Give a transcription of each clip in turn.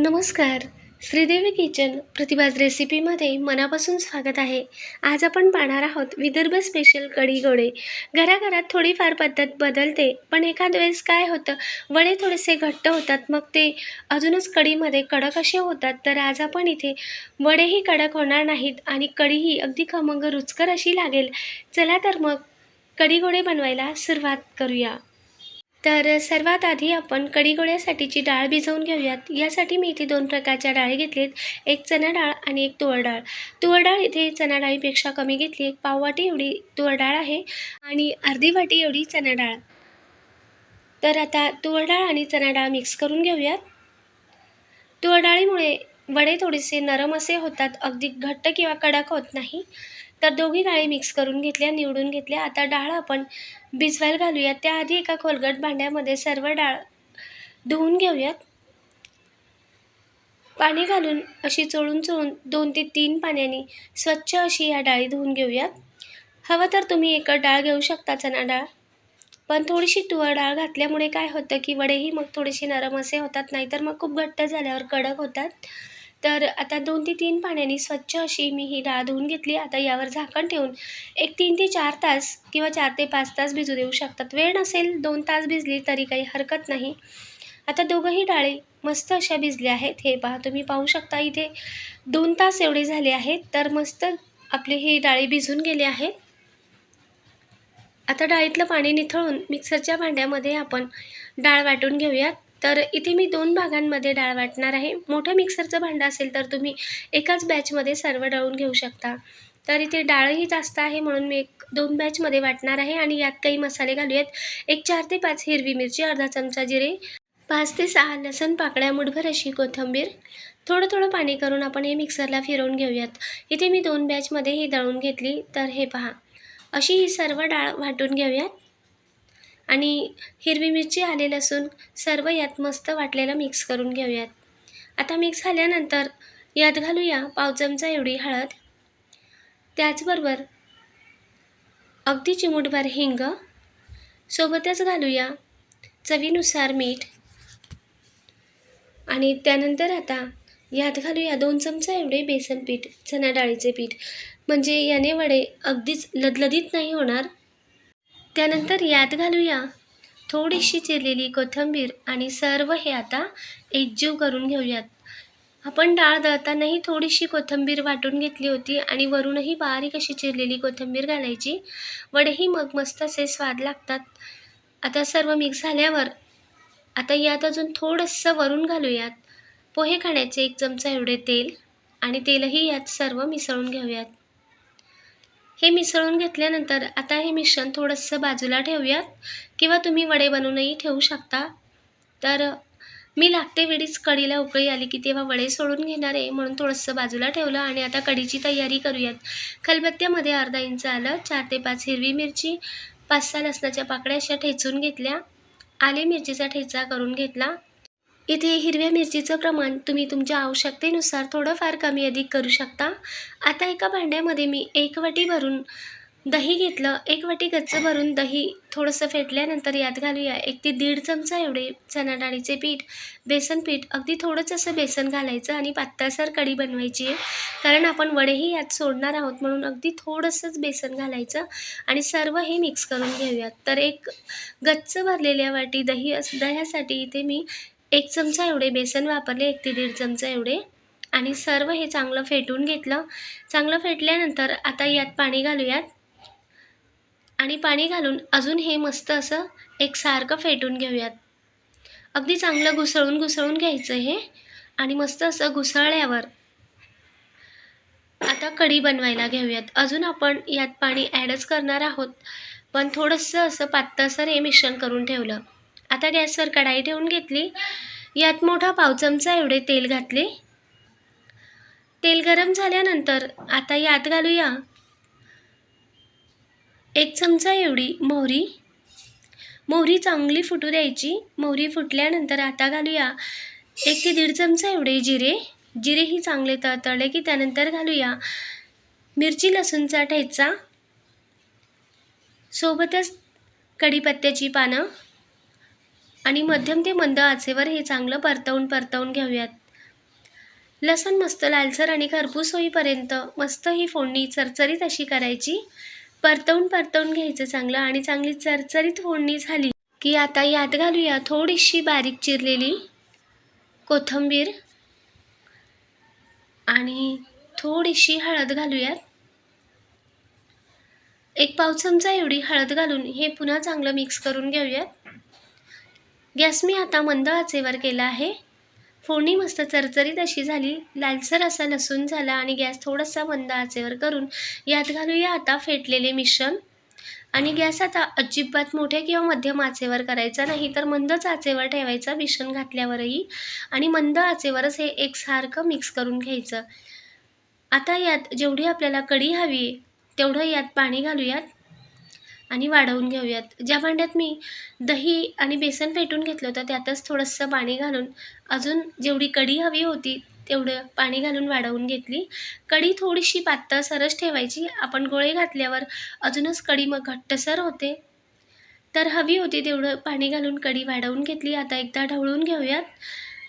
नमस्कार. श्रीदेवी किचन प्रतिभाज रेसिपीमध्ये मनापासून स्वागत आहे. आज आपण पाहणार आहोत विदर्भ स्पेशल कढी गोडे घराघरात थोडीफार पद्धत बदलते पण एखाद वेळेस काय होतं वडे थोडेसे घट्ट होतात मग ते अजूनच कढीमध्ये कडक असे होतात तर आज आपण इथे वडेही कडक होणार नाहीत आणि कढीही अगदी खमंग रुचकर अशी लागेल. चला तर मग कढी गोडे बनवायला सुरुवात करूया. तर सर्वात आधी आपण कढीगोळ्यासाठीची डाळ भिजवून घेऊयात. यासाठी मी इथे दोन प्रकारच्या डाळी घेतलीत. एक चणा डाळ आणि एक तुवर डाळ. तुवर डाळ इथे चणा डाळीपेक्षा कमी घेतली. एक पाववाटी एवढी तुवर डाळ आहे आणि अर्धी वाटी एवढी चणा डाळ. तर आता तुवर डाळ आणि चणा डाळ मिक्स करून घेऊयात. तुवर डाळीमुळे वडे थोडेसे नरम असे होतात. अगदी घट्ट किंवा कडक होत नाही. तर दोघी डाळी मिक्स करून घेतल्या निवडून घेतल्या. आता डाळ आपण भिजवायला घालूयात. त्याआधी एका खोलगट भांड्यामध्ये सर्व डाळ धुवून घेऊयात. पाणी घालून अशी चोळून चोळून दोन ते तीन पाण्याने स्वच्छ अशी या डाळी धुवून घेऊयात. हवं तर तुम्ही एक डाळ घेऊ शकता चणा डाळ. पण थोडीशी तुवर डाळ घातल्यामुळे काय होतं की वडेही मग थोडेसे नरम असे होतात नाहीतर मग खूप घट्ट झाल्यावर कडक होतात. तर आता दोन ते तीन पाण्याने स्वच्छ अशी मी ही डाळ धुवून घेतली. आता यावर झाकण ठेवून एक तीन ते चार तास किंवा चार ते पाच तास भिजू देऊ शकतात. वेळ नसेल दोन तास भिजली तरी काही हरकत नाही. आता दोघंही डाळी मस्त अशा भिजल्या आहेत. हे पहा तुम्ही पाहू शकता इथे दोन तास एवढे झाले आहेत. तर मस्त आपली ही डाळी भिजून गेली आहेत. आता डाळीतलं पाणी निथळून मिक्सरच्या भांड्यामध्ये आपण डाळ वाटून घेऊयात. तर इथे मी दोन भागांमध्ये डाळ वाटणार आहे. मोठं मिक्सरचं भांडं असेल तर तुम्ही एकाच बॅचमध्ये सर्व डाळून घेऊ शकता. तर इथे डाळही जास्त आहे म्हणून मी एक दोन बॅचमध्ये वाटणार आहे आणि यात काही मसाले घालूयात. एक चार ते पाच हिरवी मिरची अर्धा चमचा जिरे पाच ते सहा लसण पाकळ्या मुठभर अशी कोथिंबीर. थोडं थोडं पाणी करून आपण हे मिक्सरला फिरवून घेऊयात. इथे मी दोन बॅचमध्ये ही दळून घेतली. तर हे पहा. अशी ही सर्व डाळ वाटून घेऊयात. आणि हिरवी मिरची आले लसूण सर्व यात मस्त वाटलेलं मिक्स करून घेऊयात. आता मिक्स झाल्यानंतर यात घालूया पाव चमचा एवढी हळद. त्याचबरोबर अगदी चिमूटभर हिंग. सोबतच घालूया चवीनुसार मीठ. आणि त्यानंतर आता यात घालूया दोन चमचा एवढे बेसन पीठ चणा डाळीचे पीठ. म्हणजे याने वडे अगदीच लदलदीत नाही होणार. त्यानंतर यात घालूया. थोडीशी चिरलेली कोथिंबीर आणि सर्व हे आता एकजीव करून घेऊयात. आपण डाळ दळतानाही थोडीशी कोथिंबीर वाटून घेतली होती आणि वरूनही बारीक अशी चिरलेली कोथिंबीर घालायची. वडेही मग मस्त असे स्वाद लागतात. आता सर्व मिक्स झाल्यावर आता यात अजून थोडंसं वरून घालूयात. पोहे खाण्याचे एक चमचा एवढे तेल आणि तेलही यात सर्व मिसळून घेऊयात. हे मिसळून घेतल्यानंतर आता हे मिश्रण थोडंसं बाजूला ठेवूयात. किंवा तुम्ही वडे बनवूनही ठेवू शकता. तर मी लागते वेळीच कढीला उकळी आली की तेव्हा वडे सोडून घेणार आहे. म्हणून थोडंसं बाजूला ठेवलं आणि आता कढीची तयारी करूयात. खलबत्त्यामध्ये अर्धा इंच आलं चार ते पाच हिरवी मिरची पाच सहा लसणाच्या पाकळ्या अशा ठेचून घेतल्या. आले मिरचीचा ठेचा करून घेतला. इथे हिरव्या मिरचीचं प्रमाण तुम्ही तुमच्या आवश्यकतेनुसार थोडंफार कमी अधिक करू शकता. आता एका भांड्यामध्ये मी एक वाटी भरून दही घेतलं. एक वाटी गच्च भरून दही थोडंसं फेटल्यानंतर यात घालूया एक ते दीड चमचा एवढे चणा डाळीचे पीठ. बेसन पीठ. अगदी थोडंच असं बेसन घालायचं आणि पातळसर कढी बनवायची आहे. कारण आपण वडेही यात सोडणार आहोत म्हणून अगदी थोडंसंच बेसन घालायचं आणि सर्व हे मिक्स करून घेऊयात. तर एक गच्च भरलेल्या वाटी दही अस दह्यासाठी इथे मी एक चमचा एवढे बेसन वापरले एक ते दीड चमचा एवढे. आणि सर्व हे चांगलं फेटून घेतलं. चांगलं फेटल्यानंतर आता यात पाणी घालूयात. आणि पाणी घालून अजून हे मस्त असं एकसारखं फेटून घेऊयात. अगदी चांगलं घुसळून घुसळून घ्यायचं हे. आणि मस्त असं घुसळल्यावर आता कढी बनवायला घेऊयात. अजून आपण यात पाणी ॲडच करणार आहोत. पण थोडंसं असं पातळसर हे मिश्रण करून ठेवलं. आता गॅसवर कढाई ठेवून घेतली. यात मोठा पाव चमचा एवढे तेल घातले. तेल गरम झाल्यानंतर आता यात घालूया एक चमचा एवढी मोहरी. मोहरी चांगली फुटू द्यायची. मोहरी फुटल्यानंतर आता घालूया एक ते दीड चमचा एवढे जिरे. जिरेही चांगले तळतळले की त्यानंतर घालूया मिरची लसूणचा ठेचा. सोबतच कढीपत्त्याची पानं. आणि मध्यम ते मंद आचेवर हे चांगलं परतवून परतवून घेऊयात. लसूण मस्त लालसर आणि खरपूस होईपर्यंत मस्त ही फोडणी चरचरीत अशी करायची. परतवून परतवून घ्यायचं चांगलं आणि चांगली चरचरीत फोडणी झाली की आता यात घालूया थोडीशी बारीक चिरलेली कोथिंबीर आणि थोडीशी हळद घालूयात. एक पाव चमचा एवढी हळद घालून हे पुन्हा चांगलं मिक्स करून घेऊयात. गॅस मी आता मंद आचेवर केला आहे. फोडणी मस्त चरचरीत अशी झाली. लालसर असा लसूण झाला आणि गॅस थोडासा मंद आचेवर करून यात घालूया आता फेटलेले मिश्रण. आणि गॅस आता अजिबात मोठ्या किंवा मध्यम आचेवर करायचा नाही तर मंदच आचेवर ठेवायचा मिश्रण घातल्यावरही. आणि मंद आचेवरच हे एकसारखं मिक्स करून घ्यायचं. आता यात जेवढी आपल्याला कढी हवी तेवढं यात पाणी घालूयात. आणि वाढवून घेऊयात. ज्या भांड्यात मी दही आणि बेसन फेटून घेतलं होतं त्यातच थोडंसं पाणी घालून अजून जेवढी कढी हवी होती तेवढं पाणी घालून वाढवून घेतली. कढी थोडीशी पातळ सरस ठेवायची. आपण गोळे घातल्यावर अजूनच कढी मग घट्टसर होते. तर हवी होती तेवढं पाणी घालून कढी वाढवून घेतली. आता एकदा ढवळून घेऊयात.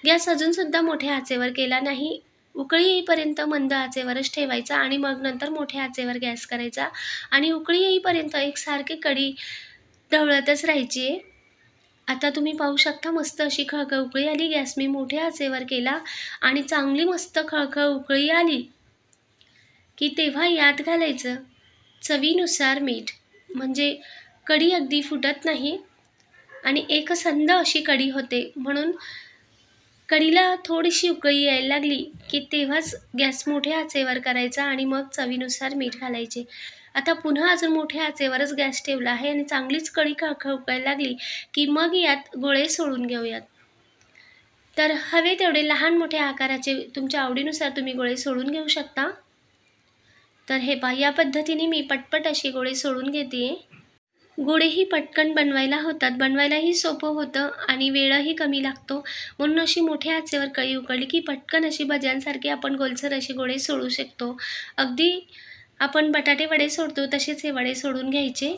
गॅस अजूनसुद्धा मोठ्या आचेवर केला नाही. उकळी येईपर्यंत मंद आचेवरच ठेवायचा आणि मग नंतर मोठ्या आचेवर गॅस करायचा. आणि उकळी येईपर्यंत एकसारखी कढी ढवळतच राहायची. आहे आता तुम्ही पाहू शकता मस्त अशी खळखळ उकळी आली. गॅस मी मोठ्या आचेवर केला आणि चांगली मस्त खळखळ उकळी आली की तेव्हा यात घालायचं चवीनुसार मीठ. म्हणजे कढी अगदी फुटत नाही आणि एकसंध अशी कढी होते म्हणून कढीला थोडीशी उकळी यायला लागली की तेव्हाच गॅस मोठ्या आचेवर करायचा आणि मग चवीनुसार मीठ घालायचे. आता पुन्हा अजून मोठ्या आचेवरच गॅस ठेवला आहे आणि चांगलीच कढी खळखळ उकळायला लागली की मग यात गोळे सोडून घेऊयात. तर हवे तेवढे लहान मोठ्या आकाराचे तुमच्या आवडीनुसार तुम्ही गोळे सोडून घेऊ शकता. तर हे पहा या पद्धतीने मी पटपट अशी गोळे सोडून घेते. गोडेही पटकन बनवायला होतात. बनवायलाही सोपं होतं आणि वेळही कमी लागतो. म्हणून अशी मोठ्या आचेवर कळी उकळली की पटकन अशी भज्यांसारखी आपण गोलसर अशी गोळे सोडू शकतो. अगदी आपण बटाटे वडे सोडतो तसेच हे वडे सोडून घ्यायचे.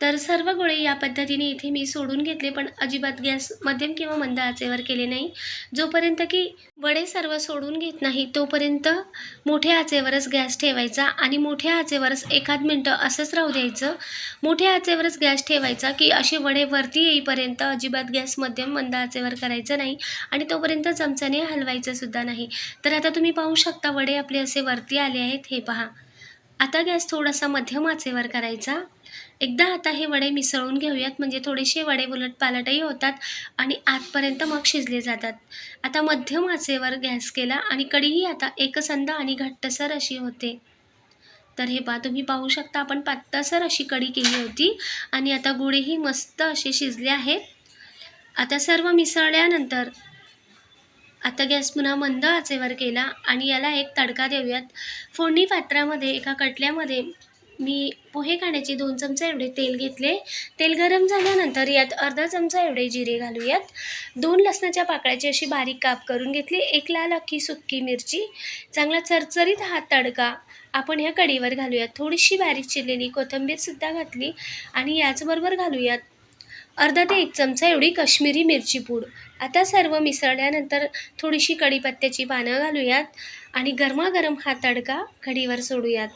तर सर्व गोळे या पद्धतीने इथे मी सोडून घेतले पण अजिबात गॅस मध्यम किंवा मंद आचेवर केले नाही. जोपर्यंत की वडे सर्व सोडून घेत नाही तोपर्यंत मोठ्या आचेवरच गॅस ठेवायचा आणि मोठ्या आचेवरच एखाद मिनटं असंच राहू द्यायचं. मोठ्या आचेवरच गॅस ठेवायचा की असे वडे वरती येईपर्यंत अजिबात गॅस मध्यम मंद आचेवर करायचं नाही आणि तोपर्यंत चमच्याने हलवायचं सुद्धा नाही. तर आता तुम्ही पाहू शकता वडे आपले असे वरती आले आहेत हे पहा. आता गॅस थोडासा मध्यम आचेवर करायचा. एकदा आता हे वडे मिसळून घेऊयात. म्हणजे थोडेसे वडे उलट पालटही होतात आणि आतपर्यंत मग शिजले जातात. आता मध्यम आचेवर गॅस केला आणि कढीही आता एकसंद आणि घट्टसर अशी होते. तर हे पा तुम्ही पाहू शकता आपण पातळसर अशी कढी केली होती आणि आता गुळेही मस्त असे शिजले आहेत. आता सर्व मिसळल्यानंतर आता गॅस पुन्हा मंद आचेवर केला आणि याला एक तडका देऊयात. फोडणी पात्रामध्ये एका कटल्यामध्ये मी पोहे खाण्याचे दोन चमचे एवढे तेल घेतले. तेल गरम झाल्यानंतर यात अर्धा चमचा एवढे जिरे घालूयात. दोन लसणाच्या पाकळ्याची अशी बारीक काप करून घेतली. एक लाल अख्खी सुक्की मिरची. चांगला चरचरीत हा तडका आपण ह्या कढीवर घालूयात. थोडीशी बारीक चिरलेली कोथिंबीरसुद्धा घातली आणि याचबरोबर घालूयात अर्धा ते एक चमचा एवढी कश्मीरी मिरची पूड. आता सर्व मिसळल्यानंतर थोडीशी कढीपत्त्याची पानं घालूयात आणि गरमागरम हा तडका कढीवर सोडूयात.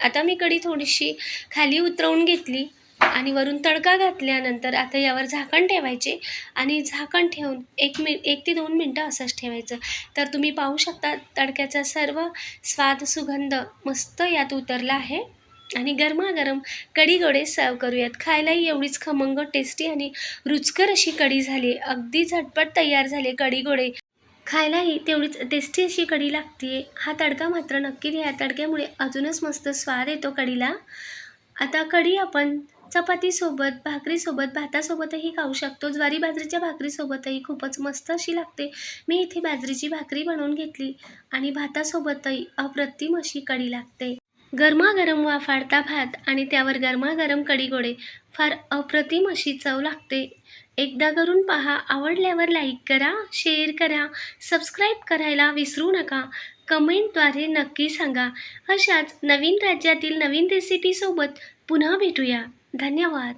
आता मी कढी थोडीशी खाली उतरवून घेतली आणि वरून तडका घातल्यानंतर आता यावर झाकण ठेवायचे आणि झाकण ठेवून एक मि एक ते दोन मिनटं असंच ठेवायचं. तर तुम्ही पाहू शकता तडक्याचा सर्व स्वाद सुगंध मस्त यात उतरला आहे. आणि गरमागरम कढी गोडे सर्व करूयात. खायलाही एवढीच खमंग टेस्टी आणि रुचकर अशी कढी झाली. अगदी झटपट तयार झाले कढी गोडे खायलाही तेवढीच टेस्टी अशी कढी लागते हा तडका मात्र नक्की घ्या. तडक्यामुळे अजूनच मस्त स्वाद येतो कढीला. आता कढी आपण चपातीसोबत भाकरीसोबत भातासोबतही खाऊ शकतो. ज्वारी बाजरीच्या भाकरीसोबतही खूपच मस्त अशी लागते. मी इथे बाजरीची भाकरी बनवून घेतली आणि भातासोबतही अप्रतिम अशी कढी लागते. गरमागरम वाफाडता भात आणि त्यावर गरमागरम कढी गोडे फार अप्रतिम अशी चव लागते. एकदा करून पहा. आवडल्यावर लाईक करा शेअर करा. सबस्क्राईब करायला विसरू नका. कमेंटद्वारे नक्की सांगा. अशाच नवीन राज्यातील नवीन रेसिपीसोबत पुन्हा भेटूया. धन्यवाद.